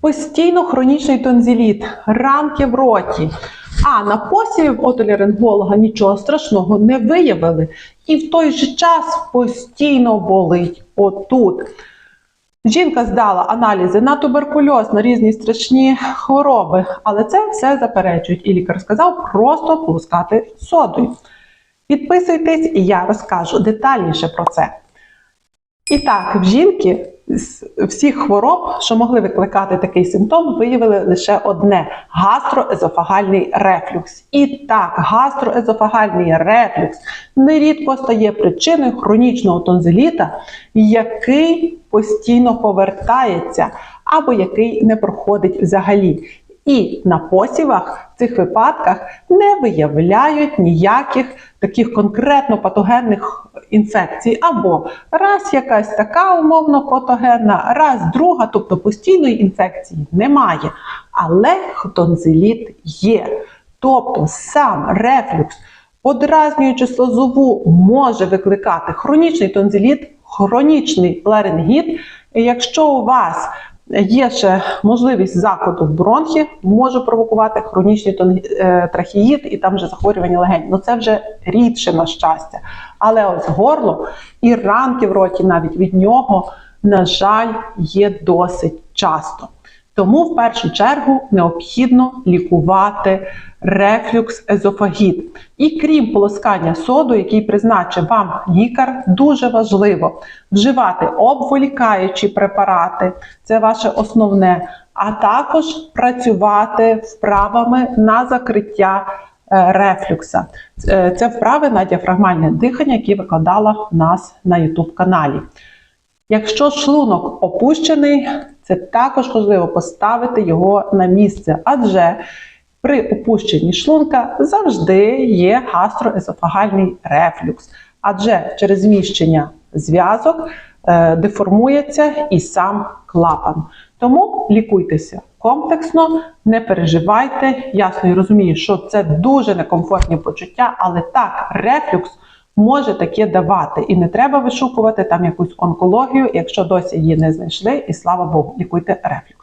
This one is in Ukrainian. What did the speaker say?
Постійно хронічний тонзиліт, ранки в роті. А на посіві в нічого страшного не виявили. І в той же час постійно болить отут. Жінка здала аналізи на туберкульоз, на різні страшні хвороби, але це все заперечують. І лікар сказав просто полускати содою. Підписуйтесь, і я розкажу детальніше про це. І так, в жінки з всіх хвороб, що могли викликати такий симптом, виявили лише одне гастроезофагальний рефлюкс. І так, гастроезофагальний рефлюкс нерідко стає причиною хронічного тонзиліта, який постійно повертається або який не проходить взагалі. І на посівах в цих випадках не виявляють ніяких таких конкретно патогенних інфекцій. Або раз якась така умовно патогенна, раз друга, тобто постійної інфекції немає. Але тонзиліт є. Тобто сам рефлюкс, подразнюючи слозову, може викликати хронічний тонзиліт, хронічний ларингіт. Якщо у вас Є ще можливість закладу в бронхі, може провокувати хронічний е, трахеїд і там вже захворювання легень. Ну це вже рідше на щастя. Але ось горло і ранки в роті навіть від нього, на жаль, є досить часто. Тому в першу чергу необхідно лікувати рефлюкс езофагіт. І крім полоскання соду, який призначив вам лікар, дуже важливо вживати обволікаючі препарати, це ваше основне, а також працювати вправами на закриття е, рефлюкса. Е, Це вправи на діафрагмальне дихання, які викладала в нас на YouTube каналі. Якщо шлунок опущений, це також важливо поставити його на місце, адже при опущенні шлунка завжди є гастроезофагальний рефлюкс, адже через зміщення зв'язок е, деформується і сам клапан. Тому лікуйтеся комплексно, не переживайте. Ясно і розумію, що це дуже некомфортні почуття, але так, рефлюкс може таке давати. І не треба вишукувати там якусь онкологію, якщо досі її не знайшли, і слава Богу, лікуйте рефлюкс.